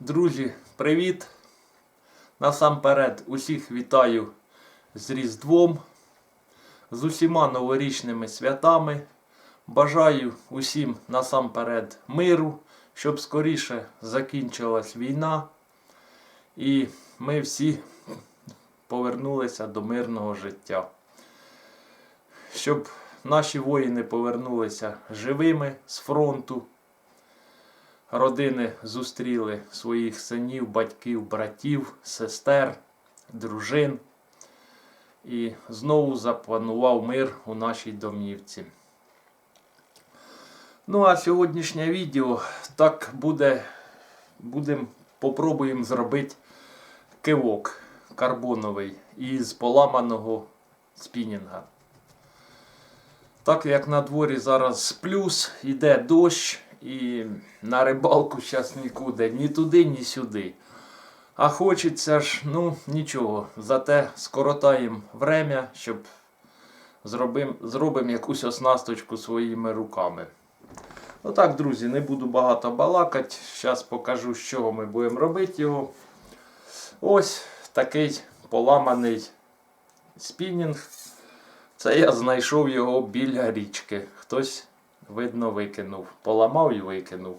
Друзі, привіт! Насамперед усіх вітаю з Різдвом, з усіма новорічними святами. Бажаю усім насамперед миру, щоб скоріше закінчилась війна і ми всі повернулися до мирного життя. Щоб наші воїни повернулися живими з фронту родини зустріли своїх синів, батьків, братів, сестер, дружин. І знову запанував мир у нашій домівці. Ну а сьогоднішнє відео так буде. Будем, попробуємо зробити кивок карбоновий із поламаного спінінга. Так як на дворі зараз плюс, іде дощ, і на рибалку зараз нікуди, ні туди, ні сюди. А хочеться ж, ну нічого, зате скоротаємо время, щоб зробимо зробим якусь оснасточку своїми руками. Ну друзі, не буду багато балакати. Зараз покажу, з чого ми будемо робити його. Ось такий поламаний спінінг. Це я знайшов його біля річки. Хтось, видно, викинув. Поламав і викинув.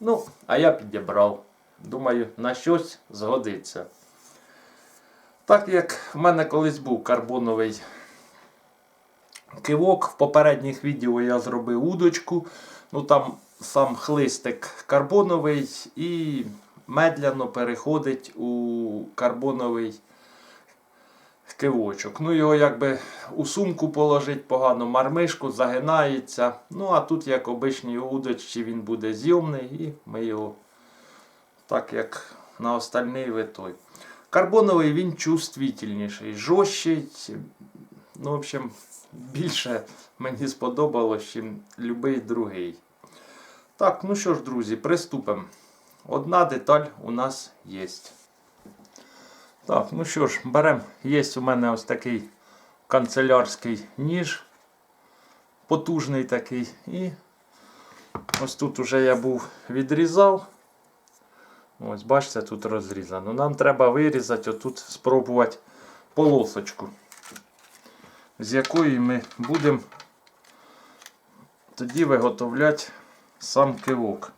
Ну, а я підібрав. Думаю, на щось згодиться. Так як в мене колись був карбоновий кивок, в попередніх відео я зробив удочку. Ну там сам хлистик карбоновий і медляно переходить у карбоновий кивочок. Ну, його якби у сумку положить погано, мармишку загинається. Ну, а тут, як обичній удочці, він буде зйомний, і ми його, так як на остальний витой. Карбоновий він чувствительніший, жорсткий. Ну, в общем, більше мені сподобалось, ніж будь-який другий. Так, ну що ж, друзі, приступимо. Одна деталь у нас є. Так, ну що ж, беремо. Є у мене ось такий канцелярський ніж. Потужний такий. І ось тут уже я був відрізав. Ось, бачите, тут розрізано. Нам треба вирізати, отут спробувати полосочку, з якої ми будемо тоді виготовляти сам кивок.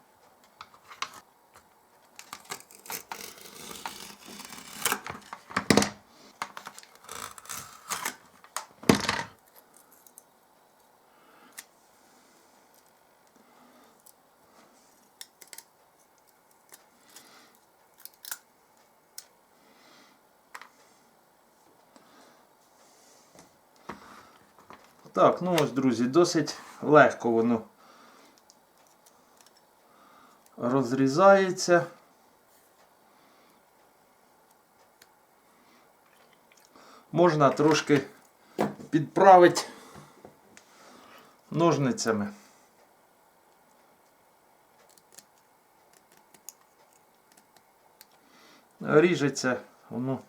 Так, ну ось, друзі, досить легко воно розрізається. Можна трошки підправити ножницями. Ріжеться воно.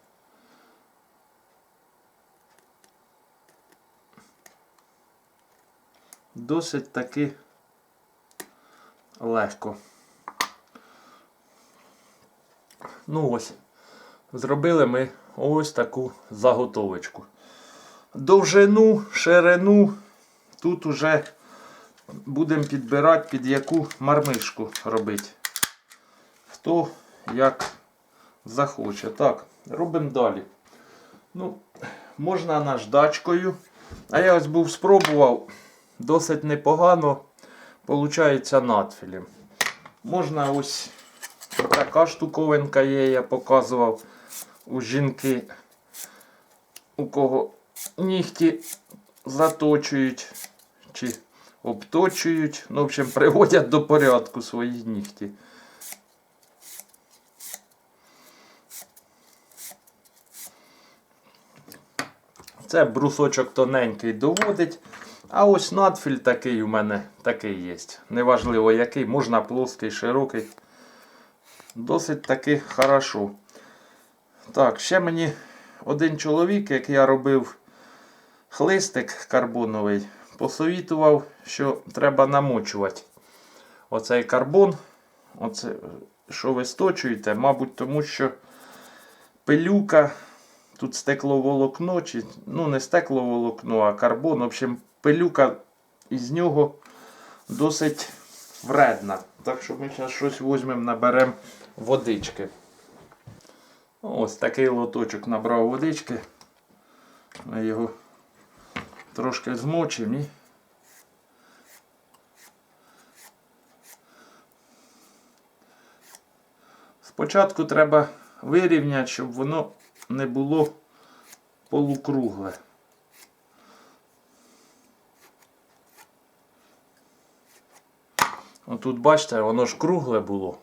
Досить таки легко. Ну ось, зробили ми ось таку заготовочку. Довжину, ширину тут уже будемо підбирати, під яку мармишку робити. Хто як захоче. Так, робимо далі. Ну, Можна наждачкою. А я ось був спробував. Досить непогано получається надфілем. Можна ось така штуковинка є, я показував у жінки, у кого нігті заточують чи обточують. Ну, в общем, приводять до порядку свої нігті. Це брусочок тоненький доводить. А ось надфіль такий у мене такий є. Неважливо який, можна плоский, широкий. Досить таки хорошо. Так, ще мені один чоловік, як я робив хлистик карбоновий, посовітував, що треба намочувати оцей карбон оце, що ви сточуєте, мабуть, тому що пилюка, тут стекловолокно, чи, ну не стекловолокно, а карбон. В общем, пилюка із нього досить вредна. Так що ми зараз щось візьмемо, наберемо водички. Ось такий лоточок набрав водички. Ми його трошки змочимо і Спочатку треба вирівняти, щоб воно не було полукругле. Отут, бачите, воно ж кругле було.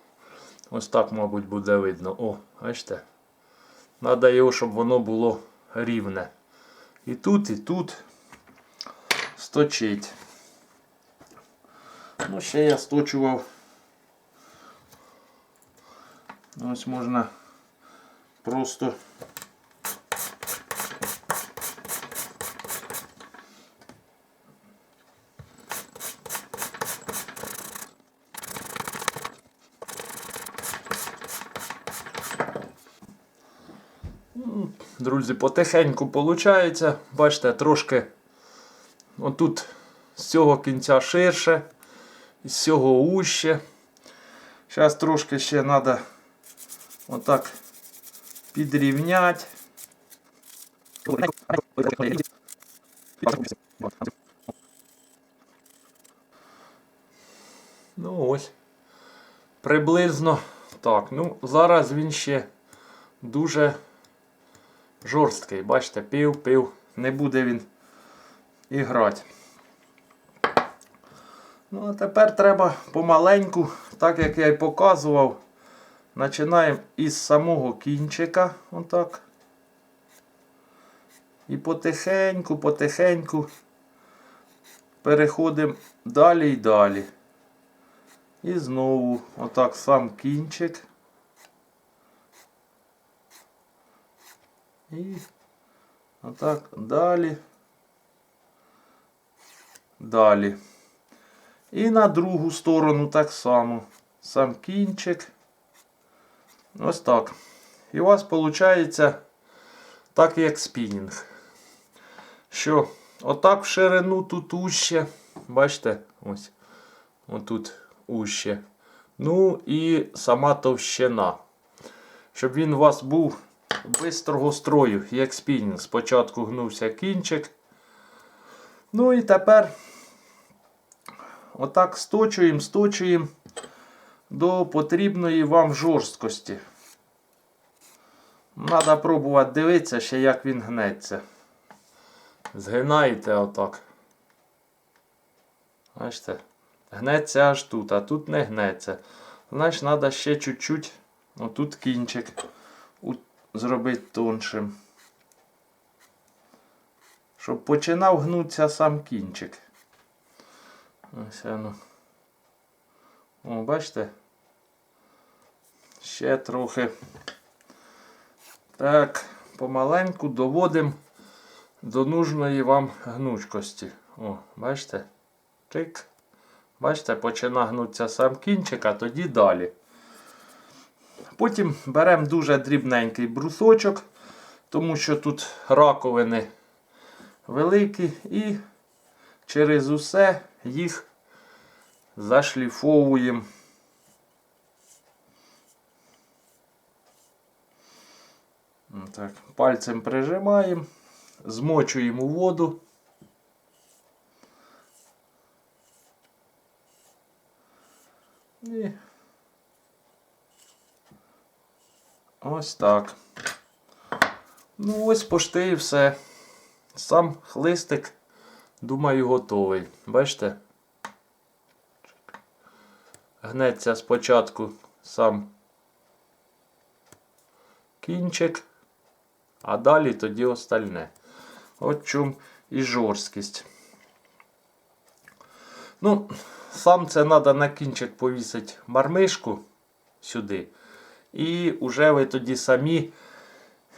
Ось так, мабуть, буде видно. О, бачите? Треба його, щоб воно було рівне. І тут, і тут сточить. Ну, ще я сточував. Ось можна просто Друзі, потихеньку виходить. Бачите, трошки отут з цього кінця ширше, з цього уще. Зараз трошки ще треба отак підрівняти. Ну ось. Приблизно так. Ну, зараз він ще дуже жорсткий. Бачите, пив. Не буде він і грати. Ну, а тепер треба помаленьку, так як я й показував. Починаємо із самого кінчика. Отак. І потихеньку, потихеньку переходимо далі і далі. І знову отак сам кінчик. І отак далі. Далі. І на другу сторону так само. Сам кінчик. Ось так. І у вас виходить так, як спінінг. Що отак в ширину тут уще. Бачите? Ось. Отут уще. Ну і сама товщина. Щоб він у вас був бистрого строю, як спінінг. Спочатку гнувся кінчик. Ну і тепер отак сточуємо, сточуємо до потрібної вам жорсткості. Треба пробувати дивитися ще, як він гнеться. Згинаєте отак. Бачите? Гнеться аж тут, а тут не гнеться. Значить, треба ще чуть-чуть отут кінчик зробити тоншим. Щоб починав гнутися сам кінчик. Ось воно. О, бачите? Ще трохи. Так, помаленьку доводимо до нужної вам гнучкості. О, бачите? Чик. Бачите, починає гнутися сам кінчик, а тоді далі. Потім беремо дуже дрібненький брусочок, тому що тут раковини великі, і через усе їх зашліфовуємо. Так, пальцем прижимаємо, змочуємо воду. І ось так. Ну, ось пошти і все. Сам хлистик, думаю, готовий. Бачите? Гнеться спочатку сам кінчик, а далі тоді остальне. От чому і жорсткість. Ну, сам це треба на кінчик повісити мармишку сюди. І вже ви тоді самі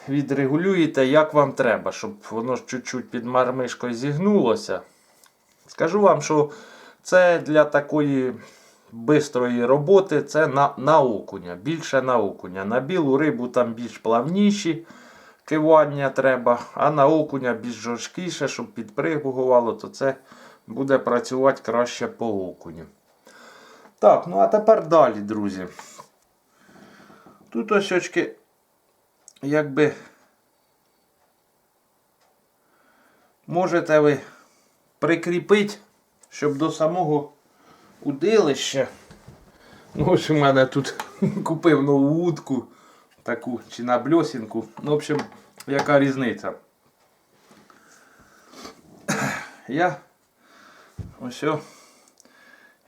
відрегулюєте, як вам треба, щоб воно чуть-чуть під мармишкою зігнулося. Скажу вам, що це для такої бистрої роботи це на, на окуня. Більше на окуня. На білу рибу там більш плавніші кивання треба, а на окуня більш жорсткіше, щоб підпригувало, то це буде працювати краще по окуню. Так, ну а тепер далі, друзі. Тут ось очки, якби можете ви прикріпити, щоб до самого удилища. Ну, ось у мене тут купив нову вудку, таку чи на бльосінку. Ну, в общем, яка різниця? Я ось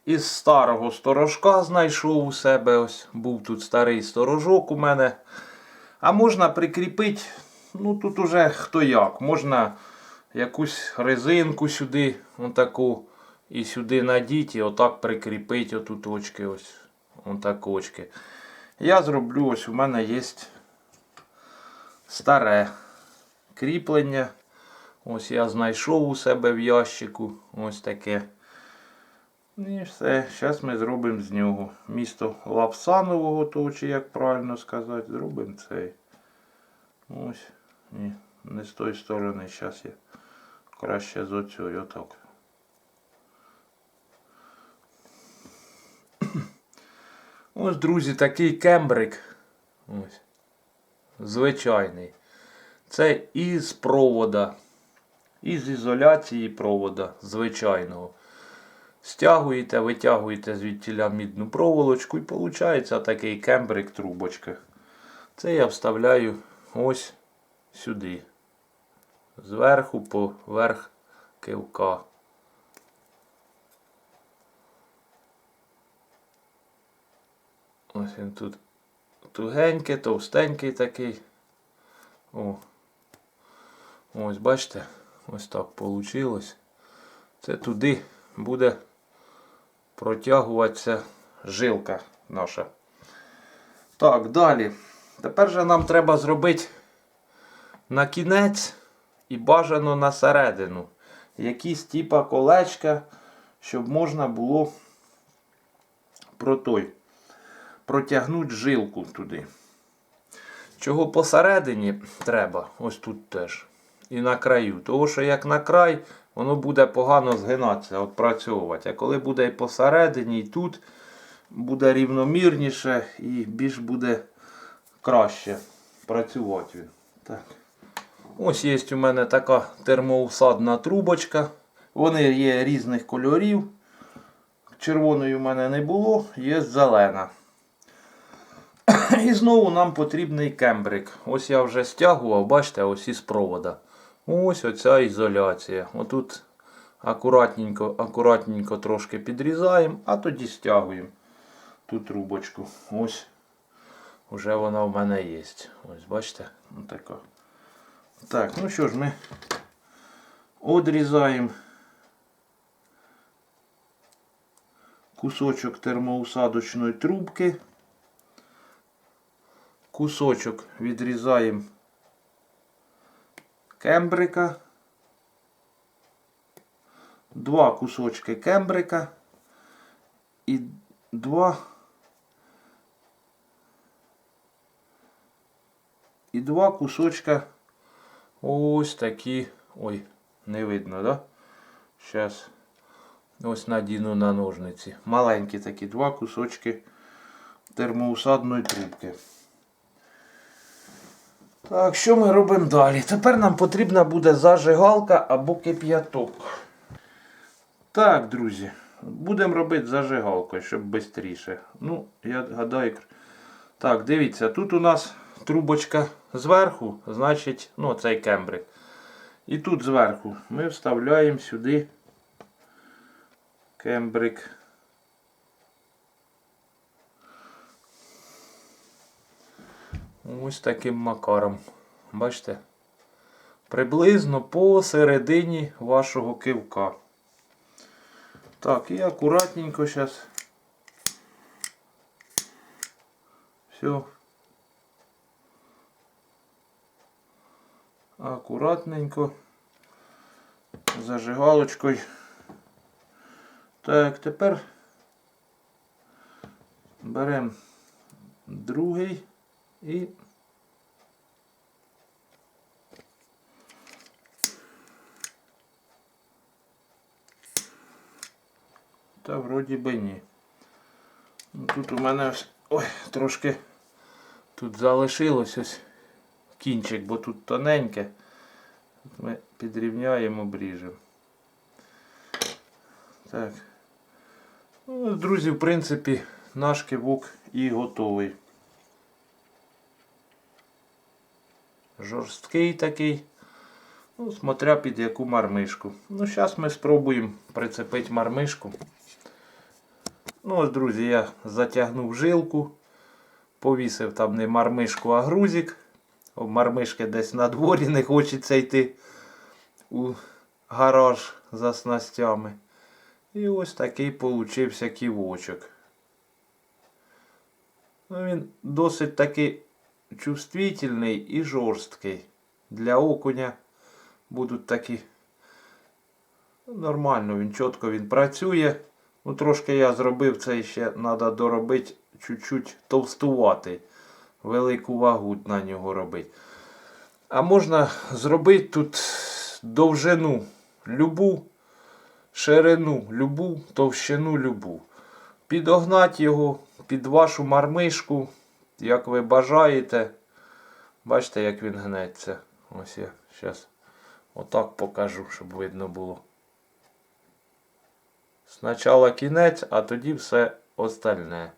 із старого сторожка знайшов у себе. Ось був тут старий сторожок у мене. А можна прикріпити, ну тут уже хто як. Можна якусь резинку сюди, отаку, і сюди надіть, і отак прикріпити отут очки. Ось, отак очки. Я зроблю, ось у мене є старе кріплення. Ось я знайшов у себе в ящику. Ось таке. І все. Зараз ми зробимо з нього. Місто Лапсанового, то чи як правильно сказати, зробимо цей. Ось. Ні, не з тої сторони. Зараз я краще з оцього. Отак. Ось, друзі, такий кембрик. Ось. Звичайний. Це із провода. Із ізоляції провода звичайного. Стягуєте, витягуєте звідтіля мідну проволочку і виходить такий кембрик трубочка. Це я вставляю ось сюди. Зверху поверх кивка. Ось він тут тугенький, товстенький такий. О. Ось бачите, ось так вийшло. Це туди буде протягуватися жилка наша. Так, далі. Тепер же нам треба зробити на кінець і бажано на середину. Якісь типа колечка, щоб можна було про той протягнути жилку туди. Чого посередині треба, ось тут теж. І на краю. Тому що як на край, воно буде погано згинатися, відпрацьовувати. А коли буде і посередині, і тут буде рівномірніше і більш буде краще працювати він. Так. Ось є у мене така термоусадна трубочка. Вони є різних кольорів. Червоної у мене не було, є зелена. І знову нам потрібний кембрик. Ось я вже стягував, бачите, ось із провода. Ось оця ізоляція. Отут акуратненько, акуратненько трошки підрізаємо, а тоді стягуємо ту трубочку. Ось вже вона в мене є. Ось бачите? Ось така. Так, ну що ж, ми одрізаємо кусочок термоусадочної трубки. Кусочок відрізаємо кембрика. Два кусочки кембрика і два і два кусочка ось такі. Ой, не видно, да? Зараз ось надіну на ножниці. Маленькі такі два кусочки термоусадної трубки. Так, що ми робимо далі? Тепер нам потрібна буде зажигалка або кип'яток. Так, друзі, будемо робити зажигалкою, щоб швидше. Ну, я гадаю. Так, дивіться, тут у нас трубочка зверху, значить, ну, цей кембрик. І тут зверху ми вставляємо сюди кембрик. Ось таким макаром. Бачите? Приблизно посередині вашого кивка. Так, і акуратненько зараз. Все. Акуратненько. Зажигалочкою. Так, тепер беремо другий і Та вроді би ні. Ну, Тут у мене ой, трошки тут залишилось ось кінчик, бо тут тоненьке. Ми підрівняємо, обріжемо. Так. Ну, друзі, в принципі, наш кивок і готовий. Жорсткий такий. Ну, смотря під яку мармишку. Ну, зараз ми спробуємо прицепити мармишку. Ну, ось, друзі, я затягнув жилку, повісив там не мармишку, а грузик. О, мармишки десь на дворі не хочеться йти у гараж за снастями. І ось такий получився ківочок. Ну, він досить таки чувствительний і жорсткий. Для окуня будуть такі. ну, Нормально, він чітко він працює. Ну, трошки я зробив це ще треба доробити чуть-чуть товстувати. Велику вагу на нього робити. А можна зробити тут довжину любу, ширину любу, товщину любу. Підогнати його під вашу мармишку, як ви бажаєте. Бачите, як він гнеться. Ось я зараз отак покажу, щоб видно було. Спочатку кінець, а тоді все остальне.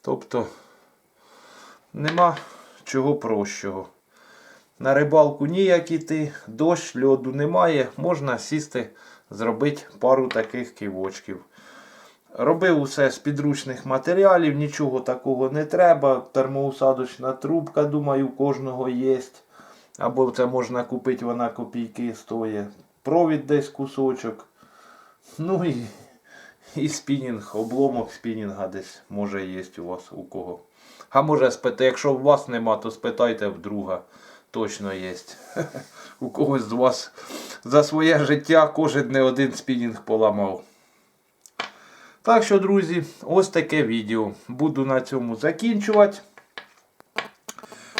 Тобто нема чого прощого. На рибалку ніяк іти, дощ, льоду немає, можна сісти, зробити пару таких кивочків. Робив усе з підручних матеріалів, нічого такого не треба. Термоусадочна трубка, думаю, у кожного є. Або це можна купити, вона копійки стоїть. Провід десь кусочок. Ну і, і спінінг, обломок спінінга десь може є у вас у кого. А може спитати, якщо у вас нема, то спитайте в друга. Точно є. У когось з вас за своє життя кожен не один спінінг поламав. Так що, друзі, ось таке відео. Буду на цьому закінчувати.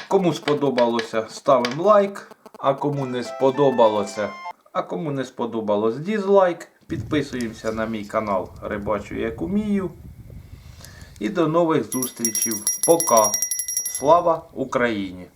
Кому сподобалося, ставимо лайк. А кому не сподобалося, а кому не сподобалось дізлайк. Підписуємося на мій канал Рибачу як умію. І до нових зустрічей. Пока. Слава Україні!